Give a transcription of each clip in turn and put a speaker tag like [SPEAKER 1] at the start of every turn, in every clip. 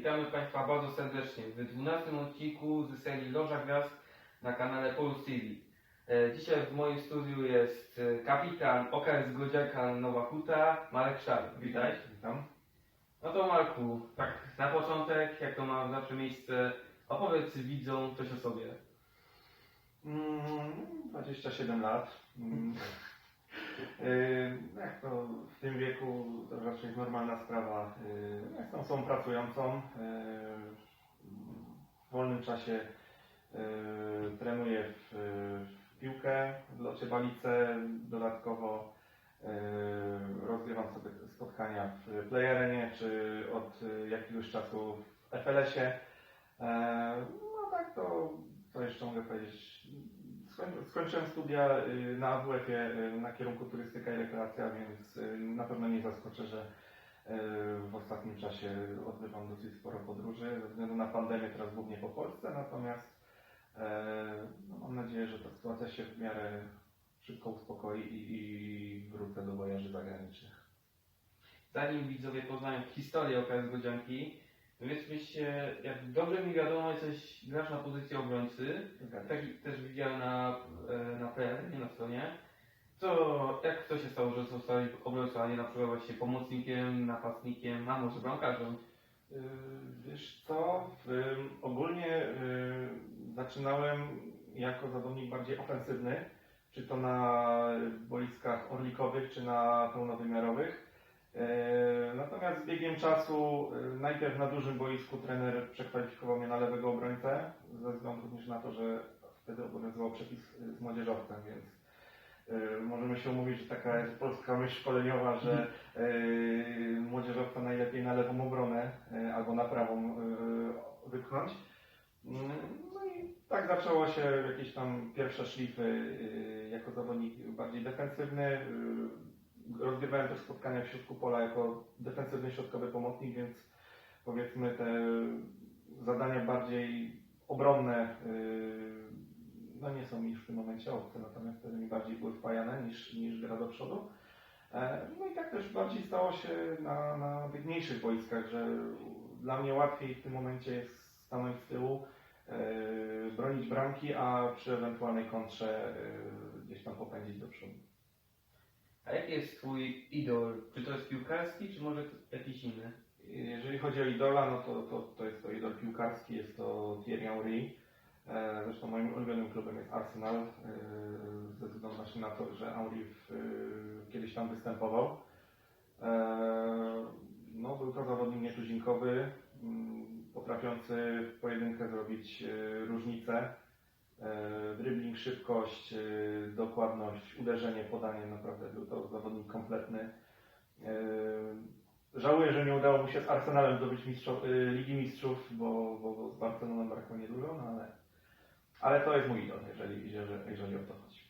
[SPEAKER 1] Witamy Państwa bardzo serdecznie w 12 odcinku z serii Loża Gwiazd na kanale Polus TV. E, Dzisiaj w moim studiu jest e, kapitan OKS Godziaka Nowa Huta, Marek Szar. Witaj.
[SPEAKER 2] Witam.
[SPEAKER 1] No to Marku, tak na początek, jak to ma zawsze miejsce, opowiedz widzom coś o sobie.
[SPEAKER 2] Mm, 27 lat. Mm. Y, Jak to w tym wieku to raczej normalna sprawa. Y, Jak tą osobą pracującą. y, W wolnym czasie trenuję w, w piłkę, w locie balice. Dodatkowo rozgrywam sobie spotkania w Playarenie, czy od jakiegoś czasu w FLS-ie. No tak, to co jeszcze mogę powiedzieć? Skoń- Skończyłem studia y, na AWF-ie y, na kierunku turystyka i rekreacja, więc y, na pewno nie zaskoczę, że w ostatnim czasie odbywam dosyć sporo podróży ze względu na pandemię, teraz głównie po Polsce, natomiast e, no, mam nadzieję, że ta sytuacja się w miarę szybko uspokoi i, i wrócę do wojaży zagranicznych.
[SPEAKER 1] Zanim widzowie poznają historię OKS Godzianki, powiedzmy jak dobrze mi wiadomo, jesteś, grasz na pozycji obrońcy, Tak,
[SPEAKER 2] się.
[SPEAKER 1] też widziałem na, e, na PR, nie na stronie. Co, jak to się stało, że zostali obrońcą, a nie na przykład właśnie pomocnikiem, napastnikiem, a może bramkarzem?
[SPEAKER 2] Y, Wiesz co, ogólnie y, zaczynałem jako zawodnik bardziej ofensywny, czy to na boiskach orlikowych, czy na pełnowymiarowych. Y, Natomiast z biegiem czasu, y, najpierw na dużym boisku trener przekwalifikował mnie na lewego obrońcę, ze względu również na to, że wtedy obowiązywał przepis z młodzieżowcem, więc y, możemy się umówić, że taka jest polska myśl szkoleniowa, że młodzieżowca najlepiej na lewą obronę albo na prawą wypchnąć. Yy, No i tak zaczęło się jakieś tam pierwsze szlify jako zawodnik bardziej defensywny. Rozgrywałem też spotkania w środku pola jako defensywny środkowy pomocnik, więc powiedzmy te zadania bardziej obronne yy, no nie są mi już w tym momencie obce, natomiast wtedy mi bardziej były wpajane niż, niż gra do przodu. E, No i tak też bardziej stało się na, na tych boiskach, że dla mnie łatwiej w tym momencie jest stanąć z tyłu, e, bronić bramki, a przy ewentualnej kontrze e, gdzieś tam popędzić do przodu.
[SPEAKER 1] A jaki jest twój idol? Czy to jest piłkarski, czy może jakiś inny?
[SPEAKER 2] Jeżeli chodzi o idola, no to, to, to jest to idol piłkarski, jest to Thierry Henry. E, Zresztą moim ulubionym klubem jest Arsenal, e, ze względu właśnie na to, że Henry w, e, kiedyś tam występował. No, był to zawodnik nietuzinkowy, mm, potrafiący w pojedynkę zrobić różnicę. E, Dribbling, szybkość, e, dokładność, uderzenie, podanie, naprawdę był to zawodnik kompletny. E, Żałuję, że nie udało mu się z Arsenalem zdobyć mistrzo- Ligi Mistrzów, bo, bo, z Barceloną brakło niedużo, no ale, ale to jest mój idol, jeżeli, jeżeli, jeżeli o to chodzi.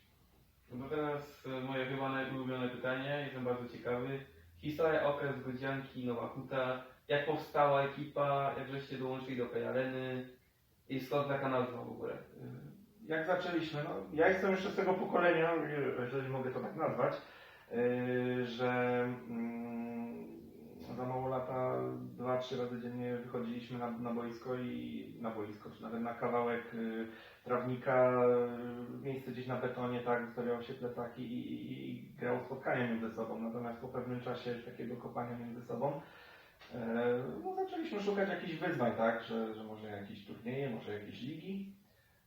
[SPEAKER 1] No teraz e, moje chyba najulubione pytanie, jestem bardzo ciekawy. Historia OKS Godzianki, Nowa Huta, jak powstała ekipa, jak żeście dołączyli do areny i skąd taka nazwa w ogóle?
[SPEAKER 2] Jak zaczęliśmy, no ja jestem jeszcze z tego pokolenia, jeżeli mogę to tak nazwać, y, że mm, za mało lata dwa, trzy razy dziennie wychodziliśmy na, na boisko i na boisko, czy nawet na kawałek y, trawnika, y, miejsce gdzieś na betonie, tak, zostawiało się plecaki i, i, i grało spotkania między sobą. Natomiast po pewnym czasie takiego kopania między sobą e, no, zaczęliśmy szukać jakichś wyzwań, tak, że, że może jakieś turnieje, może jakieś ligi.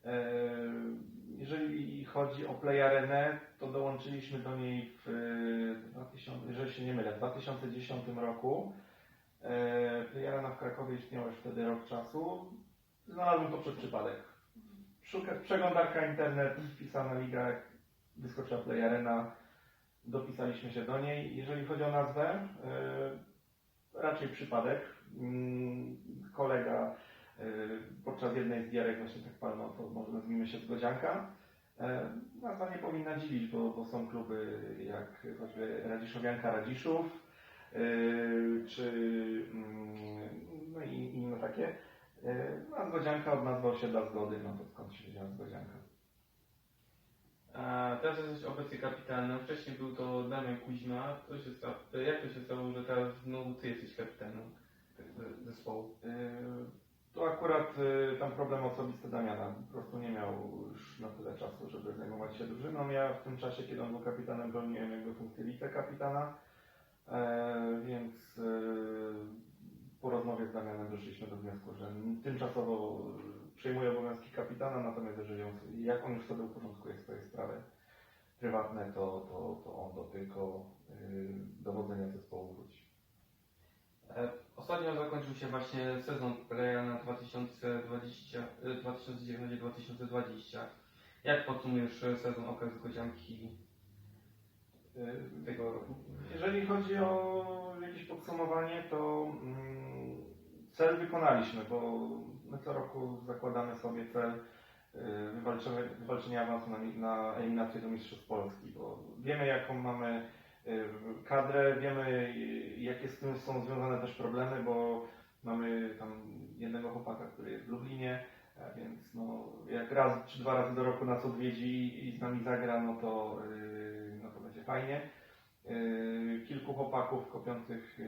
[SPEAKER 2] E, Jeżeli chodzi o Play Arenę, to dołączyliśmy do niej w e, 2000, jeżeli się nie mylę, w 2010 roku. E, Play Arena w Krakowie istniała już wtedy rok czasu. Znalazłem to przez przypadek. Szuka, przeglądarka internet, wpisana liga, wyskoczyła Play Arena, dopisaliśmy się do niej. Jeżeli chodzi o nazwę, e, raczej przypadek. Mm, Kolega e, podczas jednej z gierek właśnie tak palno, to może nazwijmy się Zgodzianka. E, Nazwa nie powinna dziwić, bo, bo są kluby jak choćby Radziszowianka Radziszów, e, czy mm, no i inne takie. E, No, a Zgodzianka od nazwy osiedla Zgody, no to skąd się wzięła Zgodzianka.
[SPEAKER 1] A teraz jesteś obecnie kapitanem, wcześniej był to Damian Kuźma. To się stało, jak to się stało, że teraz znowu ty jesteś kapitanem? zespołu?
[SPEAKER 2] To akurat yy, tam problem osobisty Damiana. Po prostu nie miał już na tyle czasu, żeby zajmować się drużyną. Ja w tym czasie, kiedy on był kapitanem, pełniłem jakby funkcję wicekapitana. E, Więc yy, po rozmowie z Damianem doszliśmy do wniosku, że tymczasowo przejmuje obowiązki kapitana, natomiast jeżeli on, jak on już sobie uporządkuje swoje sprawy prywatne, to, to, to on do tylko yy, dowodzenia zespołu wróci.
[SPEAKER 1] E, Ostatnio zakończył się właśnie sezon Playa na 2020, e, 2019-2020. Jak podsumujesz e, sezon okres Godzianki tego roku?
[SPEAKER 2] Jeżeli chodzi o jakieś podsumowanie, to mm, cel wykonaliśmy, bo my co roku zakładamy sobie cel wywalczenia, awansu na, na eliminację do Mistrzostw Polski, bo wiemy jaką mamy kadrę, wiemy y, jakie z tym są związane też problemy, bo mamy tam jednego chłopaka, który jest w Lublinie, więc no, jak raz czy dwa razy do roku nas odwiedzi i z nami zagra, no to, y, no to będzie fajnie. Yy, kilku chłopaków kopiących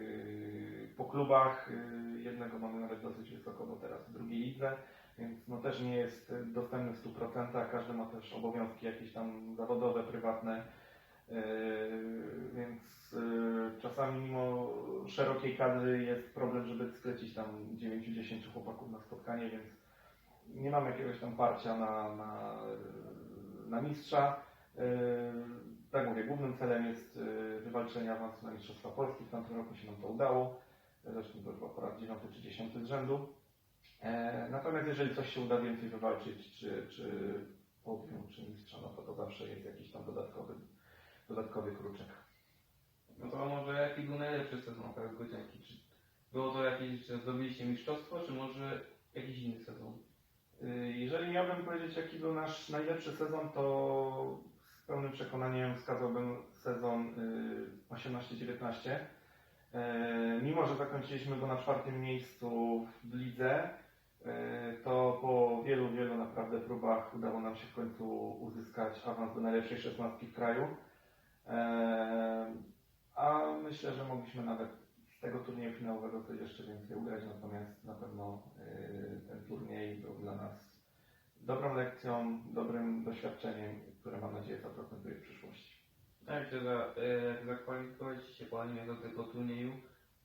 [SPEAKER 2] po klubach. Jednego mamy nawet dosyć wysoko, bo teraz w drugiej lidze, więc no też nie jest dostępny w 100%. Każdy ma też obowiązki jakieś tam zawodowe, prywatne. Yy, Więc yy, czasami mimo szerokiej kadry jest problem, żeby sklecić tam 9-10 chłopaków na spotkanie, więc nie mamy jakiegoś tam parcia na, na, na mistrza. Yy, tak mówię, głównym celem jest wywalczenie awansu na Mistrzostwa Polski. W tamtym roku się nam to udało. Zresztą to był akurat 9 czy 10 z rzędu. E, natomiast jeżeli coś się uda więcej wywalczyć, czy, czy podium, czy mistrza, no to to zawsze jest jakiś tam dodatkowy, dodatkowy kruczek.
[SPEAKER 1] No to może jaki był najlepszy sezon okres Godzianki? Czy było to jakieś, że zdobyliście mistrzostwo, czy może jakiś inny sezon?
[SPEAKER 2] Y, Jeżeli miałbym powiedzieć, jaki był nasz najlepszy sezon, to z pełnym przekonaniem wskazałbym sezon y, 18-19. E, Mimo, że zakończyliśmy go na czwartym miejscu w lidze, to po wielu, wielu naprawdę próbach udało nam się w końcu uzyskać awans do najlepszej szesnastki w kraju. E, myślę, że mogliśmy nawet z tego turnieju finałowego coś jeszcze więcej ugrać, natomiast na pewno y, ten turniej był dla nas dobrą lekcją, dobrym doświadczeniem, które mam nadzieję zaprocentuje w przyszłości.
[SPEAKER 1] Jak się za, e, jak zakwalifikowaliście animie do tego turnieju,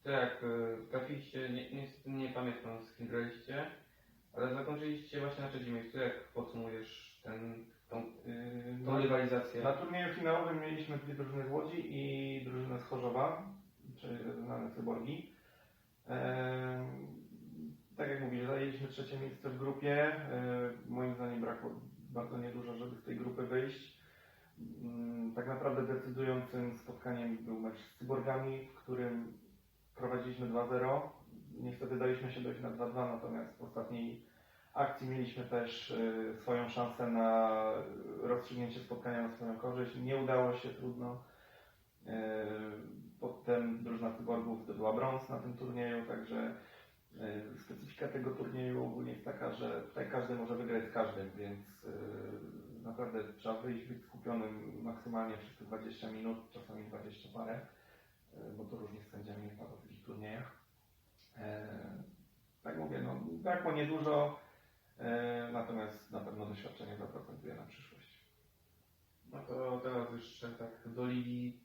[SPEAKER 1] to jak e, trafiliście, nie, niestety nie pamiętam z kim graliście, ale zakończyliście właśnie na trzecim miejscu. Jak podsumujesz ten, tą,
[SPEAKER 2] Y,
[SPEAKER 1] tą rywalizację?
[SPEAKER 2] na turnieju finałowym mieliśmy dwie drużyny z Łodzi i drużynę z Chorzowa, czyli znane cyborgi. Tak jak mówię, zajęliśmy trzecie miejsce w grupie. E, Moim zdaniem brakło bardzo niedużo, żeby z tej grupy wyjść. Mm, Tak naprawdę decydującym spotkaniem był mecz z Cyborgami, w którym prowadziliśmy 2-0. Niestety daliśmy się dojść na 2-2, natomiast w ostatniej akcji mieliśmy też e, swoją szansę na rozstrzygnięcie spotkania na swoją korzyść. Nie udało się, trudno. E, Potem drużyna Cyborgów zdobyła brąz na tym turnieju, także e, specyfika tego turnieju ogólnie jest taka, że tutaj każdy może wygrać z każdym, więc naprawdę trzeba wyjść, być skupionym maksymalnie przez te 20 minut, czasami 20 parę, bo to różnie z sędziami jest takich turniejach. E, Tak mówię, no brakło niedużo, natomiast na pewno doświadczenie zaprocentuje na przyszłość.
[SPEAKER 1] No to teraz jeszcze tak do ligi.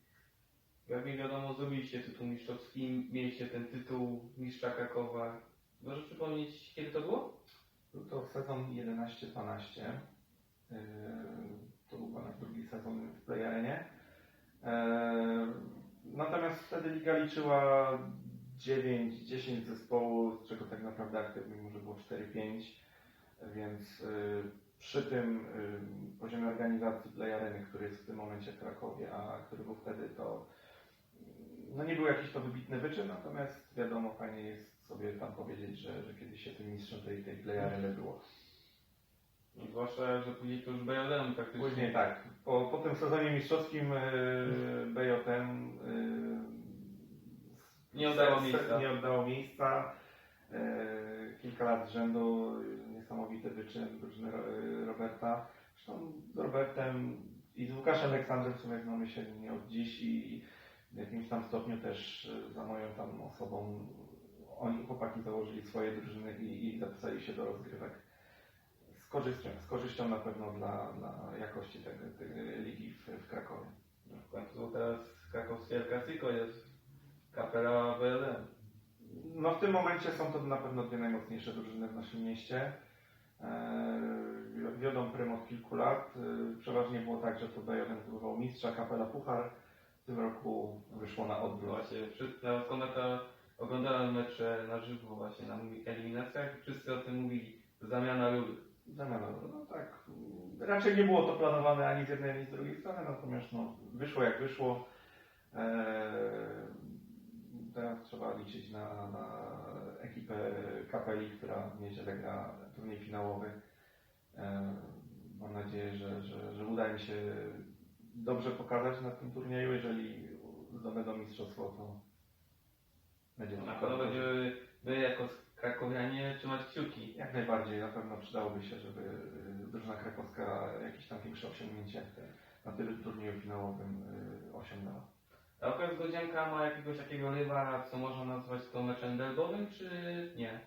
[SPEAKER 1] Jak mi wiadomo, zdobyliście tytuł mistrzowski, mieliście ten tytuł mistrza Krakowa. Możesz przypomnieć, kiedy to było?
[SPEAKER 2] Był to sezon 11-12. Yy, To był nasz drugi sezon w Play Arenie. Yy, Natomiast wtedy liga liczyła 9-10 zespołów, z czego tak naprawdę aktywnych może było 4-5, więc yy, przy tym yy, poziomie organizacji Play Areny, który jest w tym momencie w Krakowie, a który był wtedy, to no nie był jakiś to wybitny wyczyn, natomiast wiadomo, fajnie jest sobie tam powiedzieć, że, że kiedyś się tym mistrzem tej, tej Play Areny było.
[SPEAKER 1] No, zwłaszcza, że później to już BJM praktycznie.
[SPEAKER 2] Później tak, po, po tym sezonie mistrzowskim yy, BJM yy,
[SPEAKER 1] Nie oddało
[SPEAKER 2] se-
[SPEAKER 1] miejsca.
[SPEAKER 2] Nie oddało miejsca. Yy, kilka lat z rzędu, niesamowity wyczyn drużyny Ro- Roberta. Zresztą z Robertem i z Łukaszem Aleksandrem w sumie znamy się nie od dziś i w jakimś tam stopniu też yy, za moją tam osobą oni chłopaki założyli swoje drużyny i, i zapisali się do rozgrywek. Z korzyścią, z korzyścią na pewno dla, dla jakości tego, tej ligi w, w Krakowie.
[SPEAKER 1] W końcu teraz krakowskie El Clasico jest kapela WLM.
[SPEAKER 2] No w tym momencie są to na pewno dwie najmocniejsze drużyny w naszym mieście. Eee, Wiodą prym od kilku lat. Eee, Przeważnie było tak, że to B1 zdobywał mistrza, kapela puchar. W tym roku wyszło na odwrót.
[SPEAKER 1] Właśnie, ja kometa oglądałem mecze na żywo właśnie na eliminacjach i wszyscy o tym mówili. Zamiana ról.
[SPEAKER 2] Zamiana, no tak. Raczej nie było to planowane ani z jednej, ani z drugiej strony, natomiast no, wyszło jak wyszło. Eee, teraz trzeba liczyć na, na ekipę kapeli, która nieźle gra turniej finałowy. Eee, mam nadzieję, że, że, że uda mi się dobrze pokazać na tym turnieju. Jeżeli zdobędą mistrzostwo, to będzie
[SPEAKER 1] Na pewno będziemy my jako krakowianie trzymać kciuki.
[SPEAKER 2] Jak najbardziej, na pewno przydałoby się, żeby drużyna krakowska jakieś tam większe osiągnięcie na tym turnieju finałowym y, osiągnęła.
[SPEAKER 1] A okres Godzianka ma jakiegoś takiego rywala, co można nazwać to meczem derbowym, czy nie?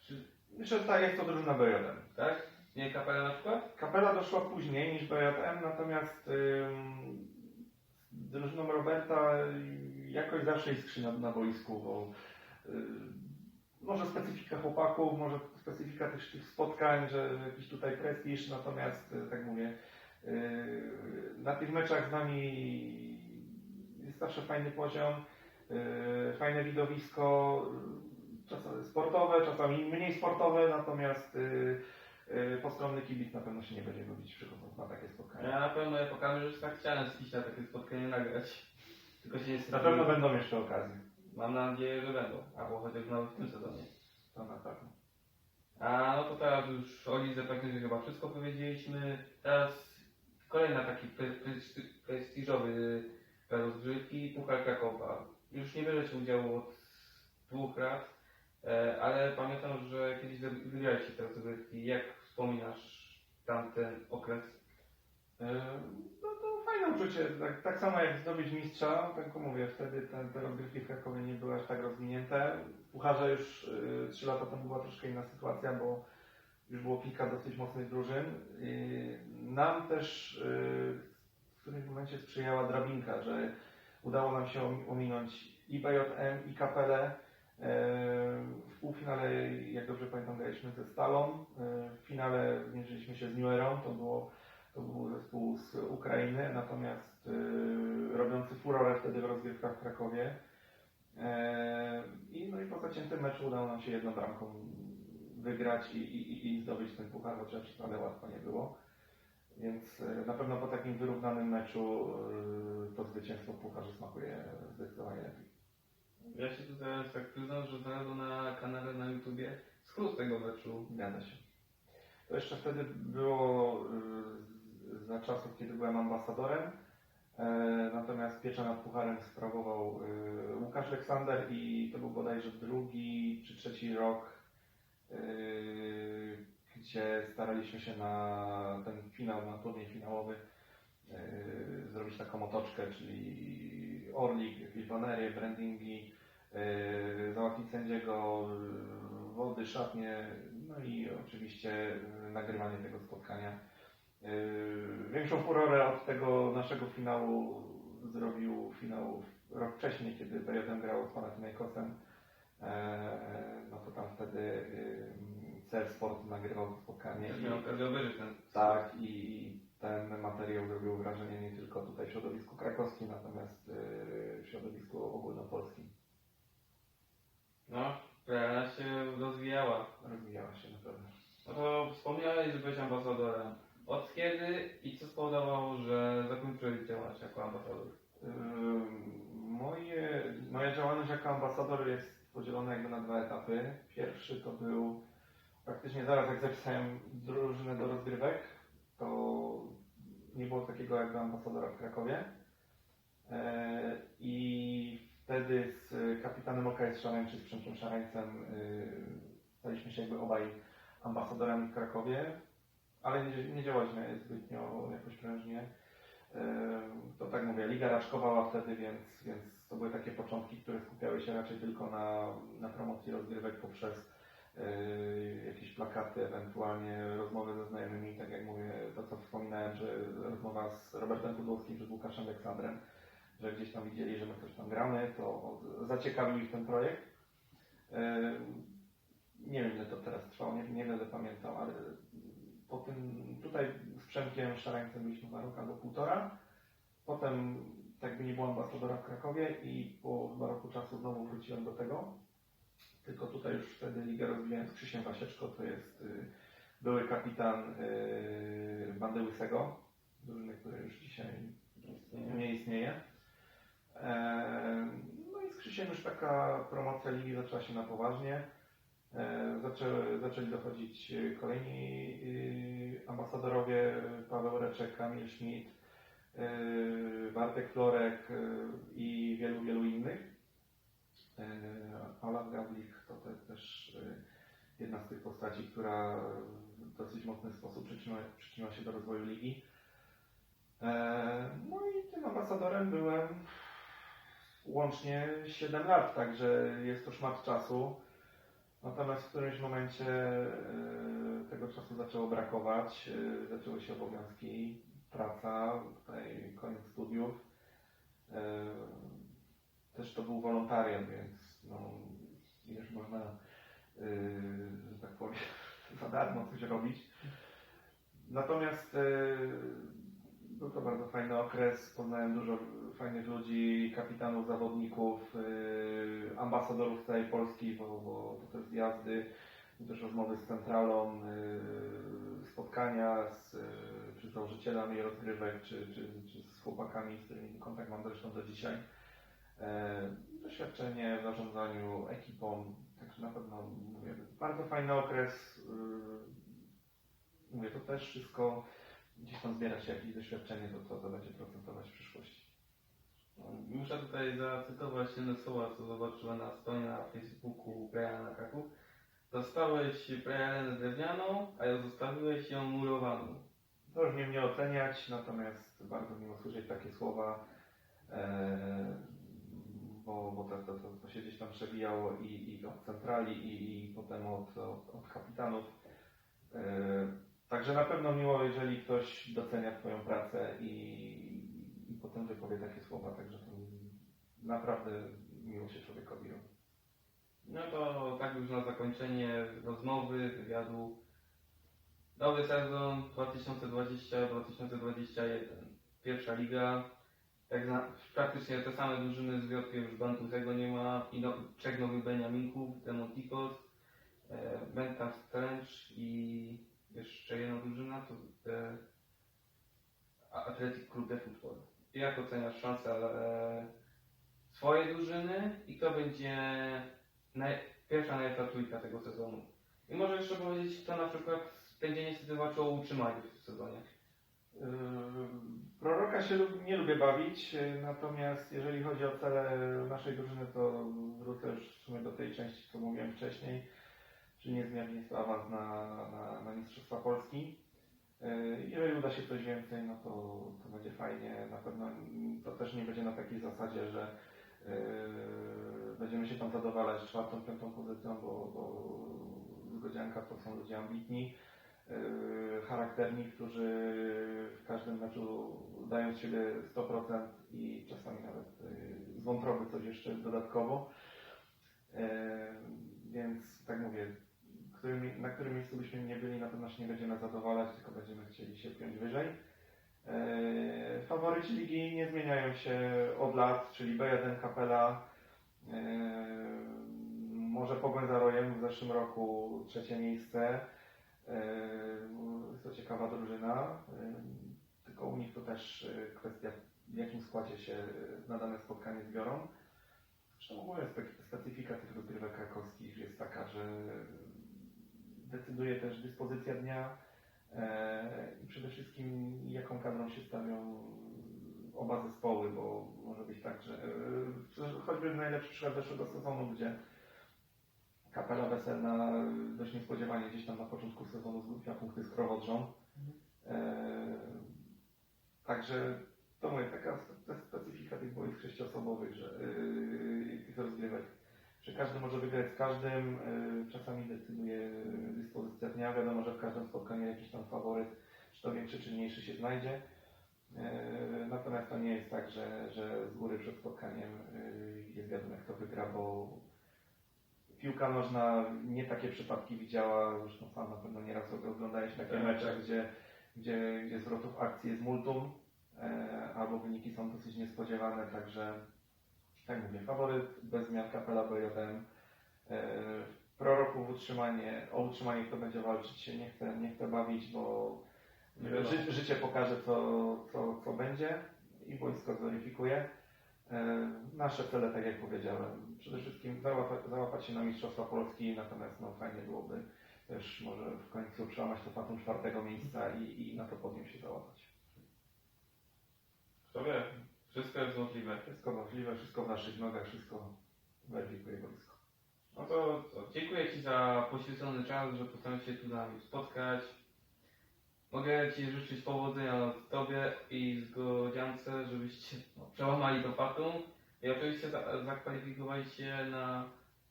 [SPEAKER 1] Czy,
[SPEAKER 2] że tak jest to drużyna B1.
[SPEAKER 1] tak? Nie kapela na przykład?
[SPEAKER 2] Kapela doszła później niż B1, natomiast ym, z drużyną Roberta jakoś zawsze iskrzy na, na boisku, bo y, może specyfika chłopaków, może specyfika też tych spotkań, że jakiś tutaj prestiż, natomiast y, tak mówię, y, na tych meczach z nami jest zawsze fajny poziom, y, fajne widowisko, y, czasami sportowe, czasami mniej sportowe, natomiast y, y, postronny kibic na pewno się nie będzie lubić przychodząc na takie spotkania.
[SPEAKER 1] Ja na pewno jako kamerzysta chciałem z na takie spotkanie nagrać. Tylko się nie
[SPEAKER 2] Na pewno będą jeszcze okazje.
[SPEAKER 1] Mam nadzieję, że będą. Albo chociaż nawet w tym sezonie.
[SPEAKER 2] To na pewno.
[SPEAKER 1] A no to teraz już o lidze praktycznie chyba wszystko powiedzieliśmy. Teraz kolejna taki pre, pre, prestiżowy rozgrywki, Puchar Krakowa. Już nie bierze się udziału od dwóch lat, ale pamiętam, że kiedyś wygraliście te rozgrywki. Jak wspominasz tamten okres?
[SPEAKER 2] E, No to fajne uczucie. Tak, tak samo jak zdobyć mistrza, tak mówię, wtedy te, te rozgrywki w Krakowie nie były aż tak rozwinięte. Pucharze już y, trzy lata temu była troszkę inna sytuacja, bo już było kilka dosyć mocnych drużyn. Y, nam też w którymś momencie sprzyjała drabinka, że udało nam się ominąć i BJM, i Kapelę. E, W półfinale, jak dobrze pamiętam, graliśmy ze Stalą. E, W finale zmierzyliśmy się z Newerą, to było to był zespół z Ukrainy, natomiast y, robiący furorę wtedy w rozgrywkach w Krakowie. E, I, no i po zaciętym meczu udało nam się jedną bramką wygrać i, i, i zdobyć ten puchar, chociaż wcale łatwo nie było. Więc na pewno po takim wyrównanym meczu to zwycięstwo w pucharze smakuje zdecydowanie lepiej.
[SPEAKER 1] Ja się tutaj tak przyznam, że znalazłem na kanale na YouTubie skrót tego meczu.
[SPEAKER 2] Zgadza się. To jeszcze wtedy było y, za czasów, kiedy byłem ambasadorem. E, Natomiast pieczę nad pucharem sprawował y, Łukasz Aleksander i to był bodajże drugi czy trzeci rok, y, gdzie staraliśmy się na ten finał, na turniej finałowy zrobić taką otoczkę, czyli orlik, jakieś banery, brandingi, y, załatwić sędziego, y, wody, szatnie, no i oczywiście nagrywanie tego spotkania. Większą furorę od tego naszego finału zrobił finał rok wcześniej, kiedy BJM grało z Panathinaikosem. E, No to tam wtedy CR Sport nagrywał spotkanie.
[SPEAKER 1] Miałem okazję obejrzeć ten.
[SPEAKER 2] tak, i ten materiał zrobił wrażenie nie tylko tutaj w środowisku krakowskim, natomiast y, w środowisku ogólnopolskim.
[SPEAKER 1] No, PLN się rozwijała.
[SPEAKER 2] Rozwijała się naprawdę.
[SPEAKER 1] No to wspomniałeś, że byłeś ambasadorem. Od kiedy i co spowodowało, że zakończyłeś działalność jako ambasador?
[SPEAKER 2] Moje, moja działalność jako ambasador jest podzielona jakby na dwa etapy. Pierwszy to był praktycznie zaraz jak zapisałem drużynę do rozgrywek, to nie było takiego jakby ambasadora w Krakowie. E, I wtedy z kapitanem OKS Szarań, czy z Przemkiem Szarańcem y, staliśmy się jakby obaj ambasadorami w Krakowie, ale nie, nie działaliśmy zbytnio jakoś prężnie. E, To tak mówię, Liga raczkowała wtedy, więc, więc to były takie początki, które skupiały się raczej tylko na, na promocji rozgrywek poprzez e, jakieś plakaty, ewentualnie rozmowy ze znajomymi, tak jak mówię, to co wspominałem, że rozmowa z Robertem Pudłowskim czy z Łukaszem Aleksandrem, że gdzieś tam widzieli, że my coś tam gramy, to zaciekawił ich ten projekt. E, Nie wiem ile to teraz trwało, nie, nie będę pamiętał, ale po tym tutaj z Przemkiem Szarańcem byliśmy na rok albo półtora. Potem tak by nie było ambasadora w Krakowie i po chyba roku czasu znowu wróciłem do tego. Tylko tutaj już wtedy ligę rozwijałem z Krzysiem Wasieczko, to jest y, były kapitan y, Bandy Łysego, drużyny, która już dzisiaj nie istnieje. E, No i z Krzysiem już taka promocja ligi zaczęła się na poważnie. E, Zaczęły, zaczęli dochodzić kolejni e, ambasadorowie, Paweł Reczek, Kamil Schmidt, e, Bartek Florek i wielu, wielu innych. E, Olaf Gablik to te, też e, jedna z tych postaci, która w dosyć mocny sposób przyczyniła, przyczyniła się do rozwoju ligi. E, No i tym ambasadorem byłem łącznie 7 lat, także jest to szmat czasu. Natomiast w którymś momencie tego czasu zaczęło brakować, zaczęły się obowiązki, praca, tutaj koniec studiów. Też to był wolontariat, więc no, ileż można, e, że tak powiem, za darmo coś robić. Natomiast e, był to bardzo fajny okres, poznałem dużo fajnych ludzi, kapitanów, zawodników, yy, ambasadorów całej Polski, bo, bo to też zjazdy, też rozmowy z centralą, yy, spotkania z, yy, czy założycielami rozgrywek, czy, czy, czy z chłopakami, z którymi kontakt mam zresztą do dzisiaj. Yy, doświadczenie w zarządzaniu ekipą, także na pewno mówię, bardzo fajny okres. Yy, mówię, to też wszystko gdzieś tam zbiera się jakieś doświadczenie, to co to będzie procentować w przyszłości.
[SPEAKER 1] Muszę tutaj zacytować jedno słowa, co zobaczyłem na stronie na Facebooku Briana na Kraków. Dostałeś prejalenę drewnianą, a ja zostawiłeś ją murowaną.
[SPEAKER 2] To już nie mnie oceniać, natomiast bardzo miło słyszeć takie słowa, e, bo, bo to, to, to, się gdzieś tam przebijało i, i od centrali, i, i potem od, od, od kapitanów. E, Także na pewno miło, jeżeli ktoś docenia Twoją pracę i, i potem wypowie takie słowa, także to naprawdę miło się człowiekowi robi.
[SPEAKER 1] No to tak już na zakończenie rozmowy, wywiadu. Nowy sezon 2020-2021. Pierwsza liga. Jak na, praktycznie te same drużyny z wyjątkiem już Bantusego nie ma i no, trzech nowych Beniaminków, Demontikos, e, Bentham Strange i jeszcze jedna drużyna to e, Athletic Club de Football. Jak oceniasz szanse e, swojej drużyny i kto będzie naj, pierwsza najlepsza trójka tego sezonu? I może jeszcze powiedzieć, kto na przykład będzie niestety walczył o utrzymanie w sezonie.
[SPEAKER 2] Yy, Proroka się nie lubię bawić, yy, natomiast jeżeli chodzi o cele naszej drużyny, to wrócę już w sumie do tej części, co mówiłem wcześniej, czyli niezmiernie jest to awans na, na, na Mistrzostwa Polski. Yy, Jeżeli uda się coś więcej, no to, to będzie fajnie. Na pewno to też nie będzie na takiej zasadzie, że yy, będziemy się tam zadowalać czwartą, piątą pozycją, bo, bo Zgodzianka to są ludzie ambitni charakterni, którzy w każdym meczu dają z siebie 100% i czasami nawet yy, z wątroby coś jeszcze dodatkowo. Yy, Więc tak mówię, na którym miejscu byśmy nie byli, na pewno się nie będziemy zadowalać, tylko będziemy chcieli się piąć wyżej. Faworyci ligi nie zmieniają się od lat, czyli B1 Kapela, może Pogoń za Rojem w zeszłym roku trzecie miejsce. Yy, Jest to ciekawa drużyna, yy, tylko u nich to też yy, kwestia w jakim składzie się na dane spotkanie zbiorą. Zresztą ogólnie spe- specyfika tych rozgrywek krakowskich jest taka, że decyduje też dyspozycja dnia i przede wszystkim jaką kadrą się stawią oba zespoły, bo może być tak, że choćby najlepszy przykład zeszłego sezonu, gdzie Kapela Weselna dość niespodziewanie gdzieś tam na początku sezonu zgubiła punkty z Krowodrzą. E, Także to mówię, taka spe- specyfika tych boisk sześciosobowych, że yy, tych rozgrywek, że każdy może wygrać z każdym, yy, czasami decyduje dyspozycja dnia, wiadomo, że w każdym spotkaniu jakiś tam faworyt, czy to większy, czy mniejszy się znajdzie. Yy, Natomiast to nie jest tak, że, że z góry przed spotkaniem yy, jest wiadomo, kto wygra, bo piłka nożna nie takie przypadki widziała, zresztą sam na pewno nieraz oglądałeś takie
[SPEAKER 1] Tak,
[SPEAKER 2] mecze,
[SPEAKER 1] tak.
[SPEAKER 2] gdzie, gdzie, gdzie zwrotów akcji jest multum, e, albo wyniki są dosyć niespodziewane, także tak mówię, faworyt bez zmian kapela BJM. E, proroków utrzymanie, o utrzymanie kto będzie walczyć się nie chce, nie chce bawić, bo ży, życie pokaże co, co, co będzie i wojsko zweryfikuje. E, Nasze cele, tak jak powiedziałem, przede wszystkim załapać, załapać się na Mistrzostwa Polski, natomiast no, fajnie byłoby też może w końcu przełamać to fatum czwartego miejsca i, i na to podium się załapać.
[SPEAKER 1] Kto wie, wszystko jest możliwe.
[SPEAKER 2] Wszystko możliwe, wszystko w naszych nogach, wszystko weryfikuje wojsko.
[SPEAKER 1] No to, to dziękuję Ci za poświęcony czas, że postanowiłeś się tu z nami spotkać. Mogę Ci życzyć powodzenia Tobie i zgodziance, żebyście przełamali to fatum i oczywiście za, zakwalifikowali się na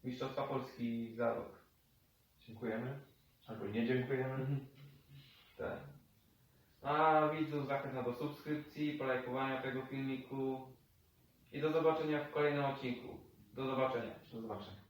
[SPEAKER 1] Mistrzostwa Polski za rok.
[SPEAKER 2] Dziękujemy. Albo nie dziękujemy.
[SPEAKER 1] Tak. A widzów zachęcam do subskrypcji, polajkowania tego filmiku i do zobaczenia w kolejnym odcinku. Do zobaczenia.
[SPEAKER 2] Do zobaczenia.